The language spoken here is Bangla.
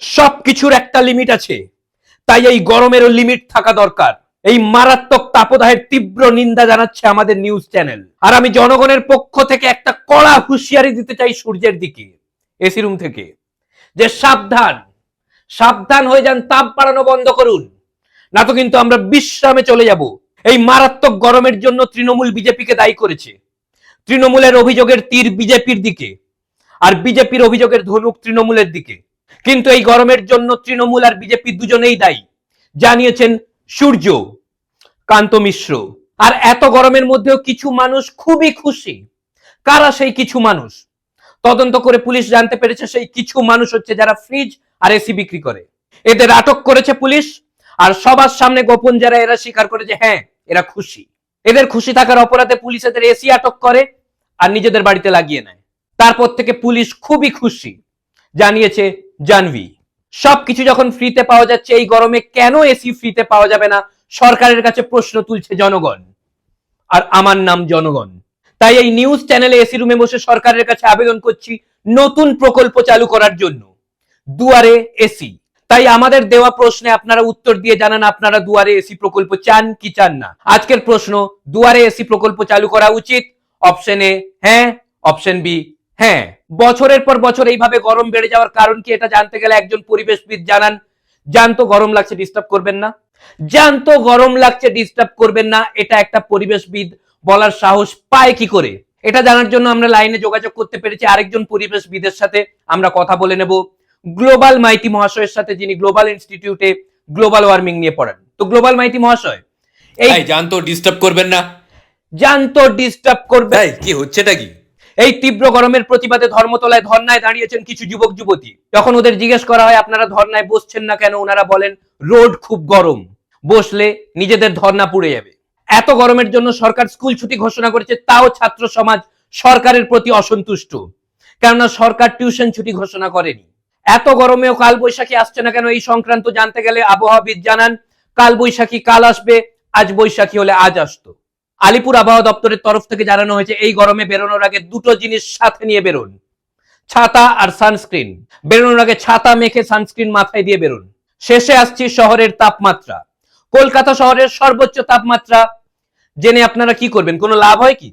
সবকিছুর একটা লিমিট আছে। তাই এই গরমেরও লিমিট থাকা দরকার। এই মারাত্মক তাপদাহের তীব্র নিন্দা জানাচ্ছে আমাদের নিউজ চ্যানেল আর আমি জনগণের পক্ষ থেকে একটা কড়া হুঁশিয়ারি দিতে চাই সূর্যের দিকে এসি রুম থেকে। যে সাবধান সাবধান হয়ে যান, তাপ বাড়ানো বন্ধ করুন। না তো কিন্তু আমরা বিশ্রামে চলে যাব। এই মারাত্মক গরমের জন্য তৃণমূল বিজেপিকে দায়ী করেছে। তৃণমূলের অভিযোগের তীর বিজেপির দিকে। আর বিজেপির অভিযোগের ধনুক তৃণমূলের দিকে। কিন্তু এই গরমের জন্য তৃণমূল আর বিজেপি দুজনেই দায়ী। জানিয়েছেন সূর্য, কান্ত মিশ্র। আর এত গরমের মধ্যেও কিছু মানুষ খুবই খুশি। কারা সেই কিছু মানুষ? তদন্ত করে পুলিশ জানতে পেরেছে সেই কিছু মানুষ হচ্ছে যারা ফ্রিজ আর এসি বিক্রি করে। এদের আটক করেছে পুলিশ আর সবার সামনে গোপন যারা এরা স্বীকার করে যে হ্যাঁ এরা খুশি। এদের খুশি থাকার অপরাধে পুলিশ এদের এসি আটক করে আর নিজেদের বাড়িতে লাগিয়ে নেয়। তারপর থেকে পুলিশ খুবই খুশি। জানিয়েছে জানভি সবকিছু যখন ফ্রিতে পাওয়া যাচ্ছে, এই গরমে কেন এসি ফ্রিতে পাওয়া যাবে না? সরকারের কাছে প্রশ্ন তুলছে জনগণ। আর আমার নাম জনগণ। তাই এই নিউজ চ্যানেলে এসি রুমে বসে সরকারের কাছে আবেদন করছি নতুন প্রকল্প চালু করার জন্য। দুয়ারে এসি তাই আমাদের দেওয়া প্রশ্নে আপনারা উত্তর দিয়ে জানান, আপনারা দুয়ারে এসি প্রকল্প চান কি চান না। আজকের প্রশ্ন, দুয়ারে এসি প্রকল্প চালু করা উচিত? অপশন এ হ্যাঁ। অপশন বি হ্যাঁ বছরের পর বছর এইভাবে গরম বেড়ে যাওয়ার কারণ কি এটা জানতে গেলে একজন পরিবেশবিদ জানান জানতো গরম লাগছে ডিস্টার্ব করবেন না। জানতো গরম লাগছে ডিস্টার্ব করবেন না। এটা একটা পরিবেশবিদ বলার সাহস পায় কি করে? এটা জানার জন্য আমরা লাইনে যোগাযোগ করতে পেরেছি আরেকজন পরিবেশবিদের সাথে আমরা কথা বলে নেব। গ্লোবাল মাইতি মহাশয়ের সাথে যিনি গ্লোবাল ইনস্টিটিউটে গ্লোবাল ওয়ার্মিং নিয়ে পড়ান। তো গ্লোবাল মাইতি মহাশয় এই জানতো ডিস্টার্ব করবেন না। জানতো ডিস্টার্ব করবে কি হচ্ছেটা কি? এই তীব্র গরমের প্রতিবাদে ধর্মতলায় ধর্নায় দাঁড়িয়েছেন কিছু যুবক, যুবতী। যখন ওদের জিজ্ঞেস করা হয়, আপনারা ধর্নায় বসছেন না কেন? ওনারা বলেন, রোড খুব গরম। বসলে নিজেদের ধর্না পুড়ে যাবে। এত গরমের জন্য সরকার স্কুল ছুটি ঘোষণা করেছে, তাও ছাত্র সমাজ সরকারের প্রতি অসন্তুষ্ট। কেননা সরকার টিউশন ছুটি ঘোষণা করেনি। এত গরমেও কাল বৈশাখী আসছে না কেন? এই সংক্রান্ত জানতে গেলে আবহাওয়াবিদ জানান কাল বৈশাখী কাল আসবে, আজ বৈশাখী হলে আজ আসতো। আলিপুর আবহাওয়া দপ্তরের তরফ থেকে জানানো হয়েছে, এই গরমে বেরোনোর আগে দুটো জিনিস সাথে নিয়ে বেরোন। ছাতা আর সানস্ক্রিন। বেরোনোর আগে ছাতা মেখে সানস্ক্রিন মাথায় দিয়ে বেরোন। শেষে আসছি শহরের তাপমাত্রা। কলকাতা শহরের সর্বোচ্চ তাপমাত্রা। জেনে আপনারা কি করবেন? কোনো লাভ হয় কি?